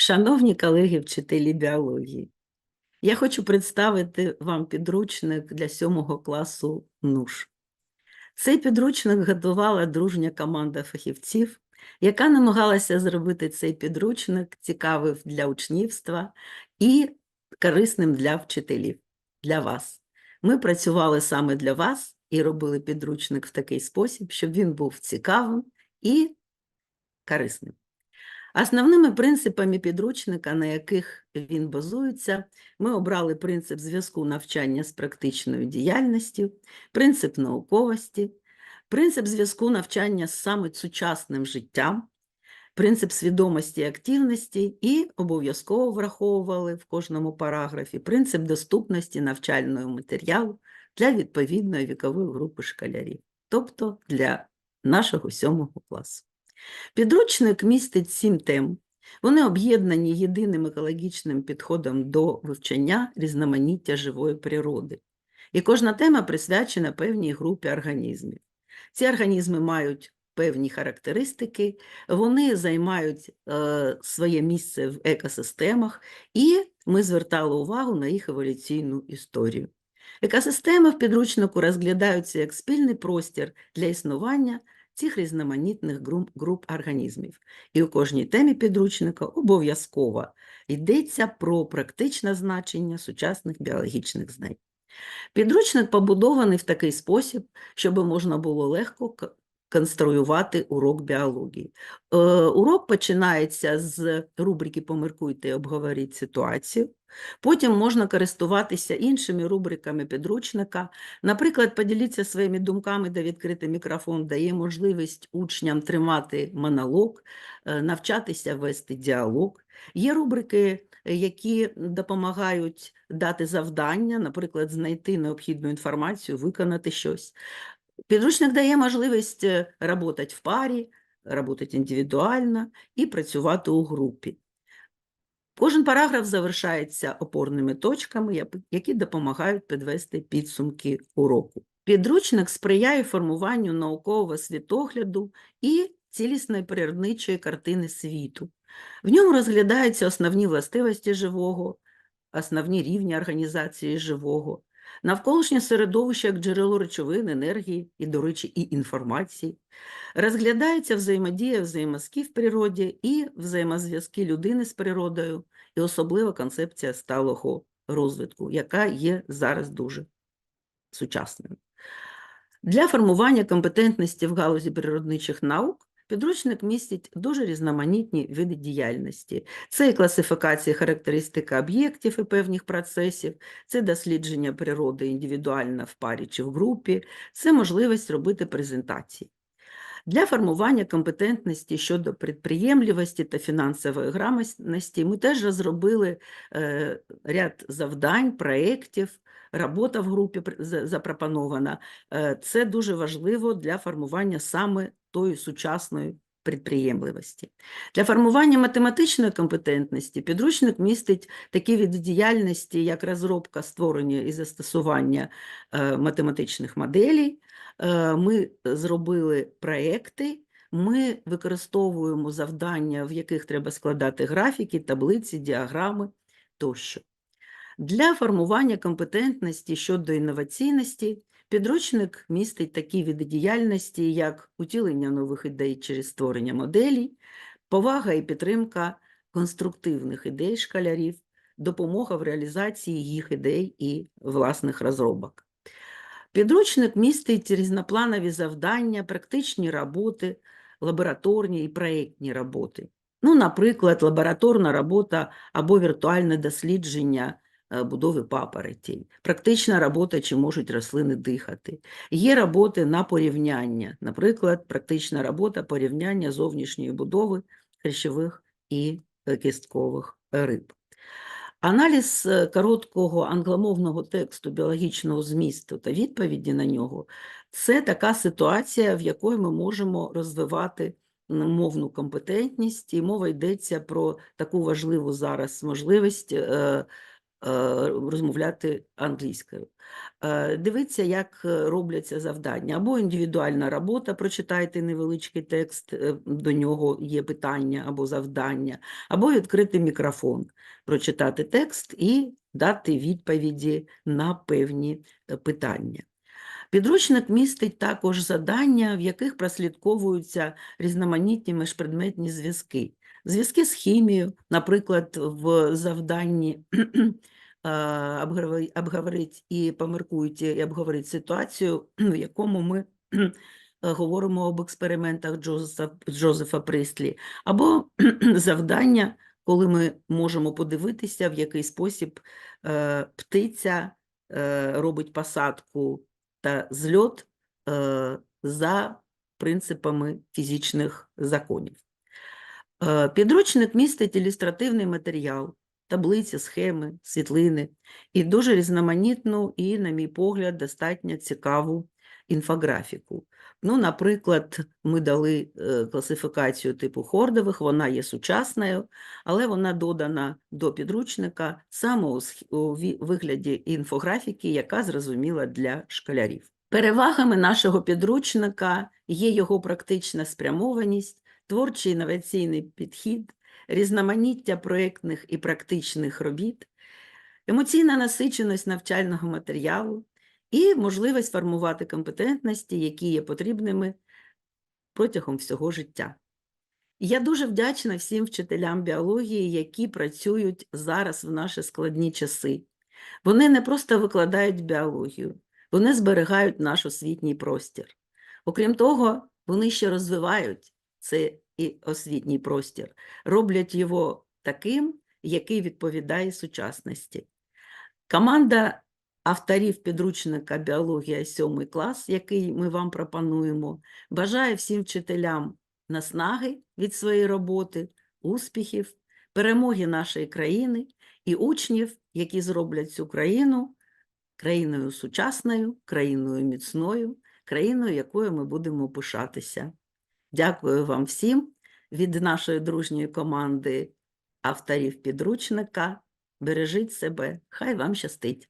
Шановні колеги вчителі біології, я хочу представити вам підручник для сьомого класу НУШ. Цей підручник готувала дружня команда фахівців, яка намагалася зробити цей підручник цікавим для учнівства і корисним для вчителів, для вас. Ми працювали саме для вас і робили підручник в такий спосіб, щоб він був цікавим і корисним. Основними принципами підручника, на яких він базується, ми обрали принцип зв'язку навчання з практичною діяльністю, принцип науковості, принцип зв'язку навчання з саме сучасним життям, принцип свідомості і активності і обов'язково враховували в кожному параграфі принцип доступності навчального матеріалу для відповідної вікової групи школярів, тобто для нашого сьомого класу. Підручник містить сім тем. Вони об'єднані єдиним екологічним підходом до вивчення різноманіття живої природи. І кожна тема присвячена певній групі організмів. Ці організми мають певні характеристики, вони займають е, своє місце в екосистемах, і ми звертали увагу на їх еволюційну історію. Екосистеми в підручнику розглядаються як спільний простір для існування цих різноманітних груп, організмів. І у кожній темі підручника обов'язково йдеться про практичне значення сучасних біологічних знань. Підручник побудований в такий спосіб, щоб можна було легко конструювати урок біології. Е, урок починається з рубрики Поміркуйте і обговоріть ситуацію. Потім можна користуватися іншими рубриками підручника. Наприклад, поділіться своїми думками, де відкритий мікрофон дає можливість учням тримати монолог, е, навчатися вести діалог. Є рубрики, які допомагають дати завдання, наприклад, знайти необхідну інформацію, виконати щось. Підручник дає можливість працювати в парі, працювати індивідуально і працювати у групі. Кожен параграф завершається опорними точками, які допомагають підвести підсумки уроку. Підручник сприяє формуванню наукового світогляду і цілісної природничої картини світу. В ньому розглядаються основні властивості живого, основні рівні організації живого, навколишнє середовище як джерело речовин, енергії і, до речі, і інформації. Розглядається взаємодія взаємозв'язки в природі і взаємозв'язки людини з природою, і особливо концепція сталого розвитку, яка є зараз дуже сучасною. Для формування компетентності в галузі природничих наук підручник містить дуже різноманітні види діяльності. Це і класифікація характеристик об'єктів і певних процесів, це дослідження природи індивідуально в парі чи в групі, це можливість робити презентації. Для формування компетентності щодо підприємливості та фінансової грамотності ми теж розробили е, ряд завдань, проєктів, робота в групі запропонована. Е, Це дуже важливо для формування саме тої сучасної підприємливості. Для формування математичної компетентності підручник містить такі види діяльності, як розробка, створення і застосування е, математичних моделей. Е, Ми зробили проекти, ми використовуємо завдання, в яких треба складати графіки, таблиці, діаграми тощо. Для формування компетентності щодо інноваційності підручник містить такі види діяльності, як утілення нових ідей через створення моделей, повага і підтримка конструктивних ідей школярів, допомога в реалізації їх ідей і власних розробок. Підручник містить різнопланові завдання, практичні роботи, лабораторні і проєктні роботи. Ну, наприклад, лабораторна робота або віртуальне дослідження будови папоротей, практична робота, чи можуть рослини дихати. Є роботи на порівняння, наприклад, практична робота порівняння зовнішньої будови хрящових і е, кісткових риб. Аналіз е, короткого англомовного тексту біологічного змісту та відповіді на нього це така ситуація, в якої ми можемо розвивати мовну компетентність, і мова йдеться про таку важливу зараз можливість е, розмовляти англійською. Е, Дивіться, як е, робляться завдання. Або індивідуальна робота, прочитайте невеличкий текст, е, до нього є питання або завдання, або відкрити мікрофон, прочитати текст і дати відповіді на певні е, питання. Підручник містить також завдання, в яких прослідковуються різноманітні міжпредметні зв'язки. Зв'язки з хімією, наприклад, в завданні обговорити і поміркуйте і обговорити ситуацію, в якому ми говоримо об експериментах Джозефа, Джозефа Прислі, або завдання, коли ми можемо подивитися, в який спосіб е, птиця е, робить посадку та зльот е, за принципами фізичних законів. Е, Підручник містить ілюстративний матеріал, таблиці, схеми, світлини і дуже різноманітну і, на мій погляд, достатньо цікаву інфографіку. Ну, наприклад, ми дали е, класифікацію типу хордових, вона є сучасною, але вона додана до підручника саме у вигляді інфографіки, яка зрозуміла для школярів. Перевагами нашого підручника є його практична спрямованість, творчий інноваційний підхід, різноманіття проєктних і практичних робіт, емоційна насиченість навчального матеріалу і можливість формувати компетентності, які є потрібними протягом всього життя. Я дуже вдячна всім вчителям біології, які працюють зараз в наші складні часи. Вони не просто викладають біологію, вони зберігають наш освітній простір. Окрім того, вони ще розвивають цей і освітній простір, роблять його таким, який відповідає сучасності. Команда авторів підручника біологія 7 клас, який ми вам пропонуємо, бажає всім вчителям наснаги від своєї роботи, успіхів, перемоги нашої країни і учнів, які зроблять цю країну країною сучасною, країною міцною, країною, якою ми будемо пишатися. Дякую вам всім від нашої дружньої команди авторів підручника. Бережіть себе, хай вам щастить!